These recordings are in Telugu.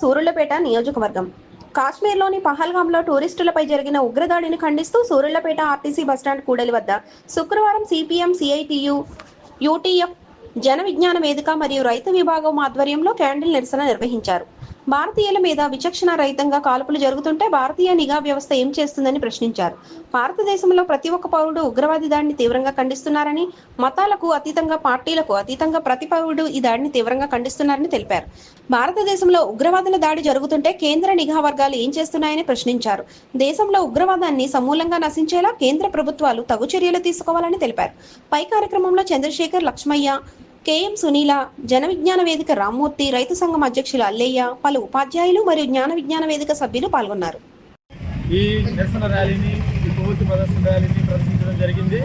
సూరుళ్ళపేట నియోజకవర్గం. కాశ్మీర్లోని పహల్గాంలో టూరిస్టులపై జరిగిన ఉగ్రదాడిని ఖండిస్తూ సూరుళ్ళపేట ఆర్టీసీ బస్టాండ్ కూడలి వద్ద శుక్రవారం CPM CITU UTF Jana Vignana వేదిక మరియు రైతు విభాగం ఆధ్వర్యంలో క్యాండిల్ నిరసన నిర్వహించారు. భారతీయుల మీద విచక్షణ రహితంగా కాల్పులు జరుగుతుంటే భారతీయ నిఘా వ్యవస్థ ఏం చేస్తుందని ప్రశ్నించారు. భారతదేశంలో ప్రతి ఒక్క పౌరుడు ఉగ్రవాది దాడిని తీవ్రంగా ఖండిస్తున్నారని మతాలకు అతీతంగా పార్టీలకు అతీతంగా ప్రతి పౌరుడు ఈ దాడిని తీవ్రంగా ఖండిస్తున్నారని తెలిపారు. భారతదేశంలో ఉగ్రవాదుల దాడి జరుగుతుంటే కేంద్ర నిఘా వర్గాలు ఏం చేస్తున్నాయని ప్రశ్నించారు. దేశంలో ఉగ్రవాదాన్ని సమూలంగా నశించేలా కేంద్ర ప్రభుత్వాలు తగు చర్యలు తీసుకోవాలని తెలిపారు. పై కార్యక్రమంలో చంద్రశేఖర్ లక్ష్మయ్య కేఎం సునీల జన విజ్ఞాన వేదిక రామ్మూర్తి రైతు సంఘం అధ్యక్షులు అల్లయ్య పలు ఉపాధ్యాయులు మరియు జ్ఞాన విజ్ఞాన వేదిక సభ్యులు పాల్గొన్నారు. ఈ నిరసన ర్యాలీని ఈ కొవ్వొత్తి ప్రదర్శన ర్యాలీని ప్రదర్శించడం జరిగింది.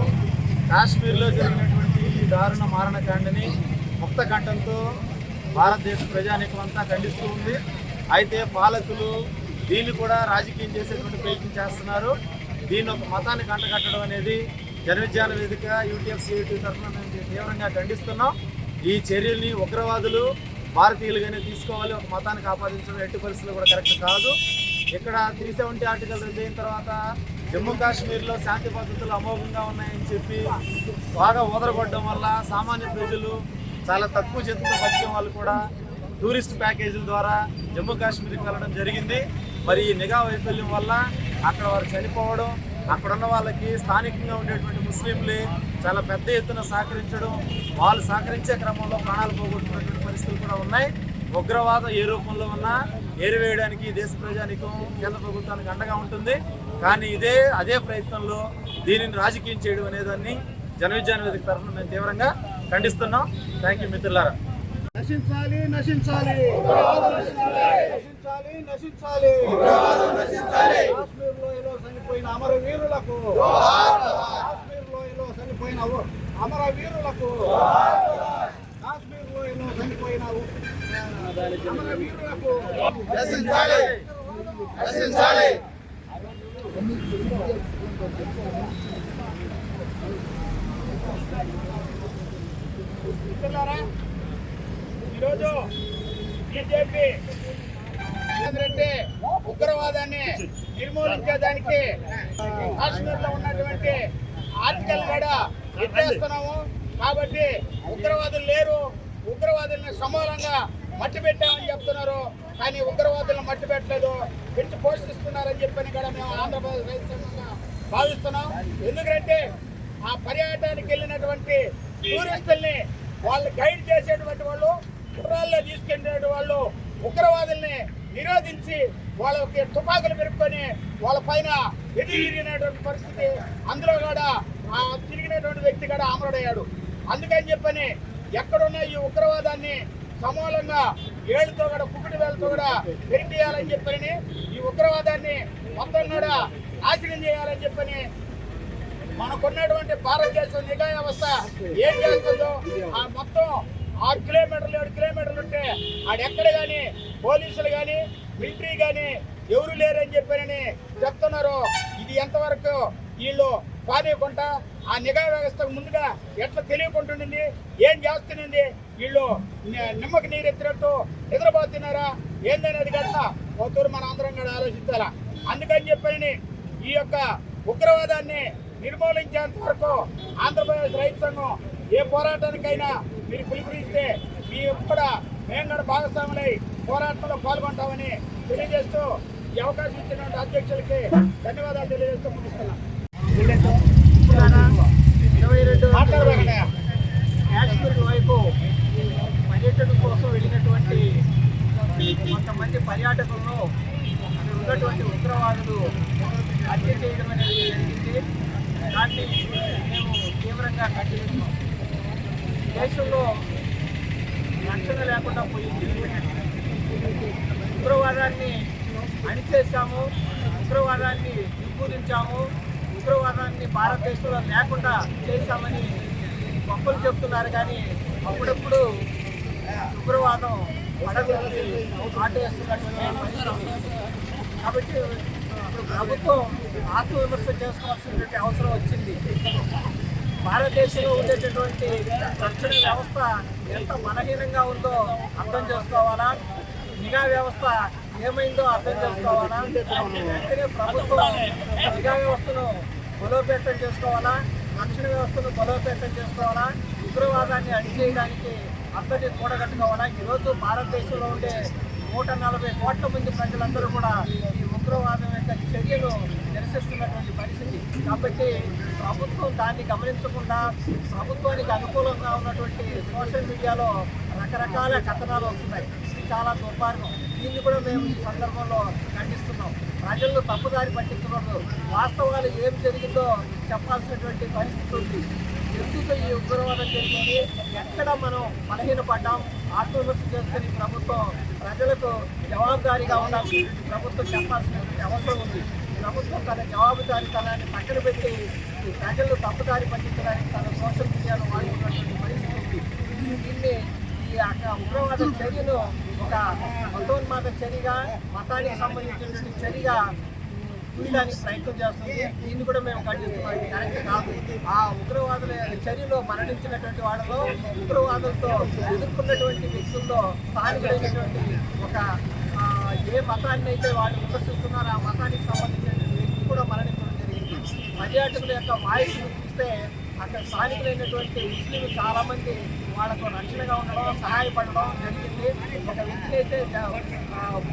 కాశ్మీర్లో జరిగినటువంటి ఈ దారుణ మారణకాండని ముక్త కంఠంతో భారతదేశ ప్రజానీకం అంతా ఖండిస్తూ ఉంది. అయితే పాలకులు దీన్ని కూడా రాజకీయం చేసేటువంటి ప్రయత్నం చేస్తున్నారు. దీన్ని ఒక మతానికి అంటగట్టడం అనేది జనవిజ్ఞాన వేదిక యూటీఎఫ్ సిఐటి తరఫున మేము తీవ్రంగా ఖండిస్తున్నాం. ఈ చర్యల్ని ఉగ్రవాదులు భారతీయులుగానే తీసుకోవాలి ఒక మతానికి ఆపాదించడం ఎట్టి పరిస్థితులు కూడా కరెక్ట్ కాదు. ఇక్కడ త్రీ సెవెంటీ ఆర్టికల్ రద్దు అయిన తర్వాత జమ్మూ కాశ్మీర్లో శాంతి పద్ధతులు అమోఘంగా ఉన్నాయని చెప్పి బాగా ఊదరగొట్టడం వల్ల సామాన్య ప్రజలు చాలా తక్కువ చేతులతో బతికే వాళ్ళు కూడా టూరిస్ట్ ప్యాకేజీల ద్వారా జమ్మూ కాశ్మీర్కి వెళ్ళడం జరిగింది. మరి ఈ నిఘా వైఫల్యం వల్ల అక్కడ వారు చనిపోవడం అక్కడ ఉన్న వాళ్ళకి స్థానికంగా ఉండేటువంటి ముస్లింలే చాలా పెద్ద ఎత్తున సహకరించడం వాళ్ళు సహకరించే క్రమంలో ప్రాణాలు పోగొట్టుకున్నటువంటి పరిస్థితులు కూడా ఉన్నాయి. ఉగ్రవాదం ఏ రూపంలో ఉన్నా ఏరివేయడానికి దేశ ప్రజానికం కేంద్ర ప్రభుత్వానికి అండగా ఉంటుంది. కానీ ఇదే అదే ప్రయత్నంలో దీనిని రాజకీయం చేయడం అనేదాన్ని జనవిజ్ఞాన వేదిక తరఫున మేము తీవ్రంగా ఖండిస్తున్నాం. థ్యాంక్ యూ మిత్రులారా. నశించాలి నశించాలి. నశించాలి. నశించాలి చనిపోయిన అమర వీరులకు కాశ్మీర్ లోయలో చనిపోయిన అమర వీరులకు కాశ్మీర్ లోయలో చనిపోయిన అమర వీరులకు నశించాలి నశించాలి మిత్రులారా ఈరోజు బీజేపీ. ఏంటంటే ఉగ్రవాదాన్ని నిర్మూలించేదానికి కాశ్మీర్లో ఉన్నటువంటి ఆర్టికల్ కూడా ఎత్తేస్తున్నాము. కాబట్టి ఉగ్రవాదులు లేరు. ఉగ్రవాదుల్ని సమూలంగా మట్టి పెట్టామని చెప్తున్నారు. కానీ ఉగ్రవాదులను మట్టి పెట్టలేదు పెట్టి పోషిస్తున్నారని చెప్పని కూడా మేము ఆంధ్రప్రదేశ్ రైతు భావిస్తున్నాం. ఎందుకంటే ఆ పర్యాటకానికి వెళ్ళినటువంటి టూరిస్టుల్ని వాళ్ళు గైడ్ చేసేటువంటి వాళ్ళు కుర్రాల్లో తీసుకెళ్ళిన వాళ్ళు ఉగ్రవాదుల్ని నిరోధించి వాళ్ళకి తుపాకులు పెరుపుకొని వాళ్ళ పైన ఎదురు పరిస్థితి అందులో కూడా ఆ తిరిగినటువంటి వ్యక్తి కూడా అమరుడయ్యాడు అందుకని చెప్పని ఎక్కడున్న ఈ ఉగ్రవాదాన్ని సమూలంగా ఏళ్ళతో కూడా కుక్కటి వేలతో కూడా పెరిగేయాలని చెప్పని ఈ ఉగ్రవాదాన్ని మొత్తం కూడా నాశనం చేయాలని చెప్పని మనకున్నటువంటి భారతదేశం నిఘా వ్యవస్థ ఏం చేస్తుందో ఆ మొత్తం ఆరు కిలోమీటర్లు ఏడు కిలోమీటర్లు ఉంటే ఆడెక్కడ కానీ పోలీసులు కానీ మిలిటరీ కానీ ఎవరు లేరని చెప్పారని చెప్తున్నారు ఇది ఎంతవరకు వీళ్ళు పాదేయకుండా ఆ నిఘా వ్యవస్థకు ముందుగా ఎట్లా తెలియకుంటుండింది ఏం చేస్తున్నది వీళ్ళు నిమ్మకి నీరు ఎత్తినట్టు నిద్రపోతున్నారా ఏందనేది కదా పోతూరు మన అందరం కూడా ఆలోచించాలా. అందుకని చెప్పని ఈ యొక్క ఉగ్రవాదాన్ని నిర్మూలించేంత వరకు ఆంధ్రప్రదేశ్ రైతు సంఘం ఏ పోరాటానికైనా మీరు పిలుపునిస్తే మీ కూడా మేము కూడా భాగస్వాములై పోరాటంలో పాల్గొంటామని తెలియజేస్తూ ఈ అవకాశం ఇచ్చినటువంటి అధ్యక్షులకి ధన్యవాదాలు తెలియజేస్తూ ముగిస్తున్నాం. ఇరవై రెండు కాశ్మీర్ వైపు పర్యటన కోసం వెళ్ళినటువంటి కొంతమంది పర్యాటకులను ఉన్నటువంటి ఉగ్రవాదులు హత్య చేయడం అనేది జరిగింది. దాన్ని మేము తీవ్రంగా ఖండిస్తున్నాం. దేశంలో రక్షణ లేకుండా పోయింది ఉగ్రవాదాన్ని అణిచేశాము ఉగ్రవాదాన్ని నిర్మూలించాము ఉగ్రవాదాన్ని భారతదేశంలో లేకుండా చేశామని గొప్పలు చెప్తున్నారు. కానీ అప్పుడప్పుడు ఉగ్రవాదం పడగొట్టి ఆటేస్తున్నటువంటి కాబట్టి ప్రభుత్వం ఆత్మవిమర్శ చేసుకోవాల్సినటువంటి అవసరం వచ్చింది. భారతదేశంలో ఉండేటటువంటి రక్షణ వ్యవస్థ ఎంత బలహీనంగా ఉందో అర్థం చేసుకోవాలా? నిఘా వ్యవస్థ ఏమైందో అర్థం చేసుకోవాలా? వెంటనే ప్రభుత్వం నిఘా వ్యవస్థను బలోపేతం చేసుకోవాలా? రక్షణ వ్యవస్థను బలోపేతం చేసుకోవాలా? ఉగ్రవాదాన్ని అణిచేయడానికి అందరినీ కూడగట్టుకోవాలా? ఈరోజు భారతదేశంలో ఉండే నూట నలభై కోట్ల మంది ప్రజలందరూ కూడా ఈ ఉగ్రవాదం యొక్క చర్యలు నిరసిస్తున్నటువంటి పరిస్థితి. కాబట్టి ప్రభుత్వం దాన్ని గమనించకుండా ప్రభుత్వానికి అనుకూలంగా ఉన్నటువంటి సోషల్ మీడియాలో రకరకాల కథనాలు వస్తున్నాయి. ఇది చాలా దుర్మార్గం. దీన్ని కూడా మేము ఈ సందర్భంలో ఖండిస్తున్నాం. ప్రజలను తప్పుదారి పట్టించకూడదు. వాస్తవాలు ఏం జరిగిందో చెప్పాల్సినటువంటి పరిస్థితి ఉంది. ఎందుకు ఈ ఉగ్రవాదం జరిగింది? ఎక్కడ మనం బలహీనపడ్డాం? ఆత్మవిమర్శ చేసుకుని ప్రభుత్వం ప్రజలకు జవాబుదారీగా ఉండాలి. ప్రభుత్వం చెప్పాల్సినటువంటి అవసరం ఉంది. ప్రభుత్వం తన జవాబుదారీతనాన్ని పక్కన పెట్టి ఈ తప్పుదారి పట్టించడానికి తన సోషల్ మీడియాను వాడుకున్నటువంటి పరిస్థితి ఉంది. దీన్ని ఈ యొక్క ఉగ్రవాద చర్యను ఒక మతోన్మాద చర్యగా మతానికి సంబంధించినటువంటి చర్యగా తీయడానికి ప్రయత్నం చేస్తుంది. దీన్ని కూడా మేము ఖండిస్తున్నాం. ఇది కరెక్ట్ కాదు. ఆ ఉగ్రవాదుల చర్యలో మరణించినటువంటి వాళ్ళలో ఉగ్రవాదులతో ఎదుర్కొన్నటువంటి వ్యక్తుల్లో స్థానికులైనటువంటి ఒక ఏ మతాన్ని అయితే వాళ్ళు విమర్శిస్తున్నారో ఆ మతానికి సంబంధించిన వ్యక్తి కూడా మరణించడం జరిగింది. పర్యాటకుల యొక్క వాయిస్ చూస్తే అక్కడ స్థానికులైనటువంటి ముస్లింలు చాలామంది వాళ్ళకు రక్షణగా ఉండడం సహాయపడడం జరిగింది. ఒక వ్యక్తి అయితే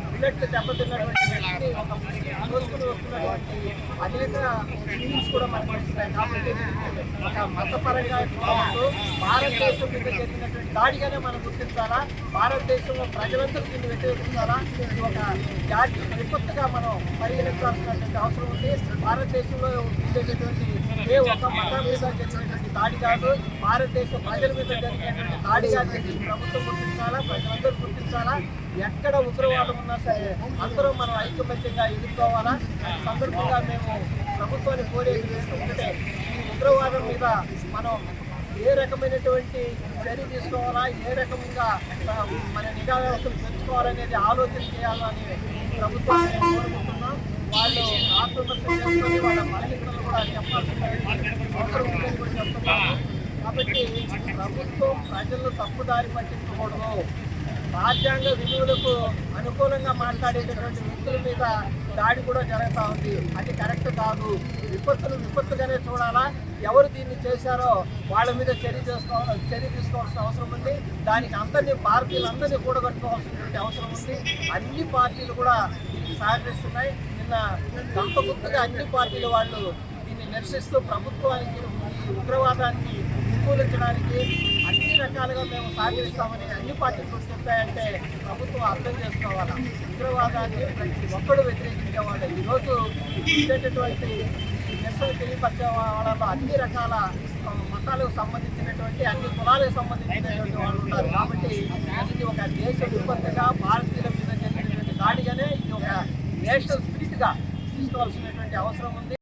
బుల్లెట్ దెబ్బతిన్నటువంటి వ్యక్తిని ఒక ముస్లిం వస్తున్నటువంటి అనేక ఫీలింగ్స్ కూడా మనకు వస్తున్నాయి కాబట్టి ఒక మతపరంగా చూడవచ్చు భారతదేశం మీద జరిగినటువంటి దాడిగానే మనం గుర్తించాలా భారతదేశంలో ప్రజలందరూ దీన్ని వ్యతిరేకించాలా ఇది ఒక జాతి విపత్తుగా మనం పరిగణించాల్సినటువంటి అవసరం ఉంది భారతదేశంలో ఉండేటటువంటి ఏ ఒక మతం మీద జరిగినటువంటి దాడి కాదు భారతదేశ ప్రజల మీద జరిగినటువంటి దాడిగా చెప్పి ప్రభుత్వం గుర్తించాలా ప్రజలందరూ గుర్తించాలా? ఎక్కడ ఉగ్రవాదం ఉన్నా సరే అందరూ మనం ఐకమత్యంగా ఎదుర్కోవాలా? సందర్భంగా మేము ప్రభుత్వాన్ని కోరేది ఏంటంటే ఈ ఉగ్రవాదం మీద మనం ఏ రకమైనటువంటి చర్య తీసుకోవాలా? ఏ రకంగా మన నిఘా వ్యవస్థను పెంచుకోవాలనేది ఆలోచన చేయాలని ప్రభుత్వం మేము కోరుకుంటున్నాం వాళ్ళు ఆత్మవిమర్శ చేసుకొని వాళ్ళ బలహీనతలు కూడా చెప్పాల్సిన అవసరం ఉందని కూడా చెప్తున్నాము కాబట్టి ప్రభుత్వం ప్రజలను తప్పుదారి పట్టించకూడదు రాజ్యాంగ విలువలకు అనుకూలంగా మాట్లాడేటటువంటి వ్యక్తుల మీద దాడి కూడా జరుగుతూ ఉంది. అది కరెక్ట్ కాదు. విపత్తులు విపత్తుగానే చూడాలా. ఎవరు దీన్ని చేశారో వాళ్ళ మీద చర్య చేసుకోవాలి చర్య తీసుకోవాల్సిన అవసరం ఉంది. దానికి అందరినీ పార్టీలందరినీ కూడగట్టుకోవాల్సినటువంటి అవసరం ఉంది. అన్ని పార్టీలు కూడా దీనికి సహకరిస్తున్నాయి. నిన్న గంపగుర్తుగా అన్ని పార్టీల వాళ్ళు దీన్ని నిరసిస్తూ ప్రభుత్వానికి ఈ ఉగ్రవాదాన్ని నిర్మూలించడానికి అన్ని రకాలుగా మేము సహకరిస్తామని అన్ని పార్టీలు చెప్తాయంటే చెప్పాయంటే ప్రభుత్వం అర్థం చేసుకోవాలి? ఉగ్రవాదాన్ని ప్రతి ఒక్కడు వ్యతిరేకించేవాళ్ళు ఈరోజు ఇచ్చేటటువంటి నిరసన తెలియపరిచే వాళ్ళలో అన్ని రకాల మతాలకు సంబంధించినటువంటి అన్ని కులాలకు సంబంధించినటువంటి వాళ్ళు ఉన్నారు. కాబట్టి ఇది ఒక దేశ విపత్తుగా భారతీయుల మీద జరిగినటువంటి దాడిగానే ఇది ఒక నేషనల్ స్పిరిట్గా తీసుకోవాల్సినటువంటి అవసరం ఉంది.